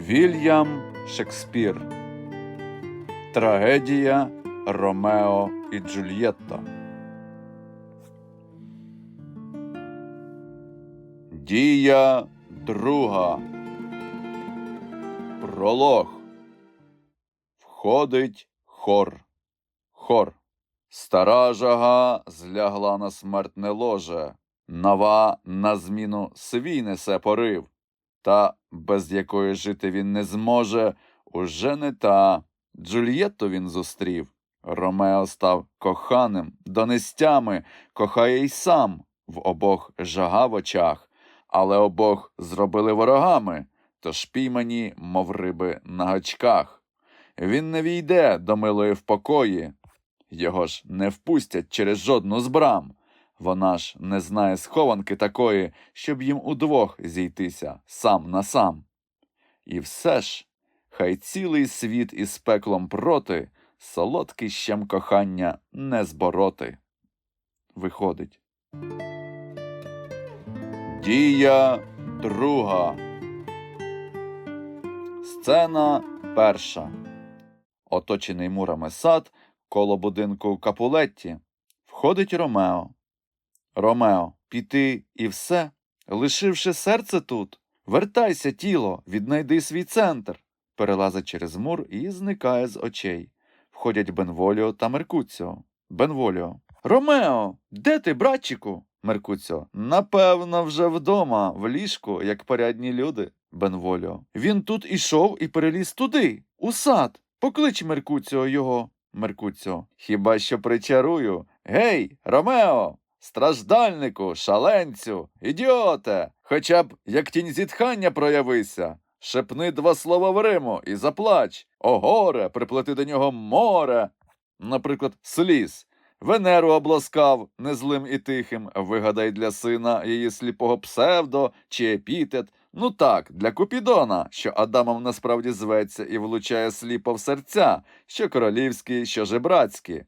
Вільям Шекспір Трагедія Ромео і Джульєтта. Дія друга. Пролог. Входить хор. Хор. Стара жага злягла на смертне ложе. Нова на зміну свій несе порив. Та, без якої жити він не зможе, уже не та. Джульєтту він зустрів. Ромео став коханим, донестями, кохає й сам, в обох жага в очах, але обох зробили ворогами, тож піймані, мов риби на гачках. Він не війде до милої в покої, його ж не впустять через жодну з брам. Вона ж не знає схованки такої, щоб їм удвох зійтися сам на сам. І все ж, хай цілий світ із пеклом проти, солодкий щем кохання не збороти. Виходить. Дія друга. Сцена перша. Оточений мурами сад коло будинку Капулетті. Входить Ромео. Ромео, піти і все, лишивши серце тут. Вертайся, тіло, віднайди свій центр. Перелазить через мур і зникає з очей. Входять Бенволіо та Меркуціо. Бенволіо. Ромео, де ти, братчику? Меркуціо. Напевно, вже вдома, в ліжку, як порядні люди. Бенволіо. Він тут ішов і переліз туди, у сад. Поклич Меркуціо його. Меркуціо. Хіба що причарую? Гей, Ромео! Страждальнику, шаленцю, ідіоте! Хоча б як тінь зітхання проявися. Шепни два слова в Риму і заплач. О, горе, приплети до нього море. Наприклад, сліз. Венеру обласкав незлим і тихим, вигадай для сина її сліпого псевдо чи епітет. Ну так, для Купідона, що Адамом насправді зветься і влучає сліпо в серця, що королівські, що жебрацькі.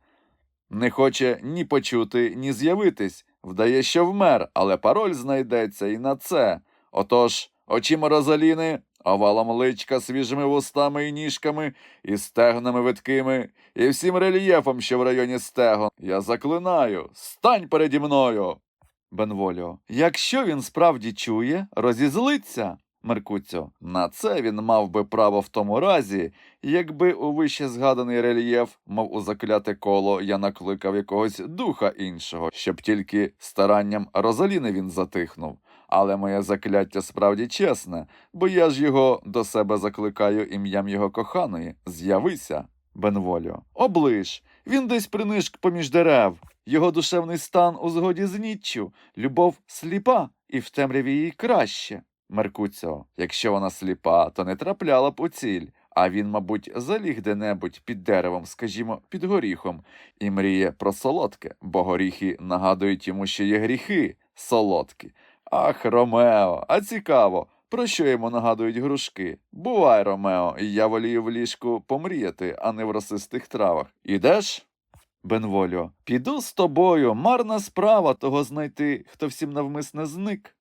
Не хоче ні почути, ні з'явитись, вдає, що вмер, але пароль знайдеться і на це. Отож, очима Розаліни, овалом личка свіжими вустами і ніжками, і стегнами видкими, і всім рельєфом, що в районі стегон. Я заклинаю, стань переді мною. Бенволіо. Якщо він справді чує, розізлиться. Меркуцьо. На це він мав би право в тому разі, якби у вище згаданий рельєф, мов у закляте коло, я накликав якогось духа іншого, щоб тільки старанням Розаліни він затихнув. Але моє закляття справді чесне, бо я ж його до себе закликаю ім'ям його коханої. З'явися, Бенволіо. Оближ. Він десь принишк поміж дерев. Його душевний стан у згоді з ніччю, любов сліпа, і в темряві їй краще. Меркуціо, якщо вона сліпа, то не трапляла б у ціль, а він, мабуть, заліг де-небудь під деревом, скажімо, під горіхом, і мріє про солодке, бо горіхи нагадують йому, що є гріхи солодкі. Ах, Ромео, а цікаво, про що йому нагадують грушки? Бувай, Ромео, я волію в ліжку помріяти, а не в росистих травах. Ідеш? Бенволіо, піду з тобою, марна справа того знайти, хто всім навмисне зник.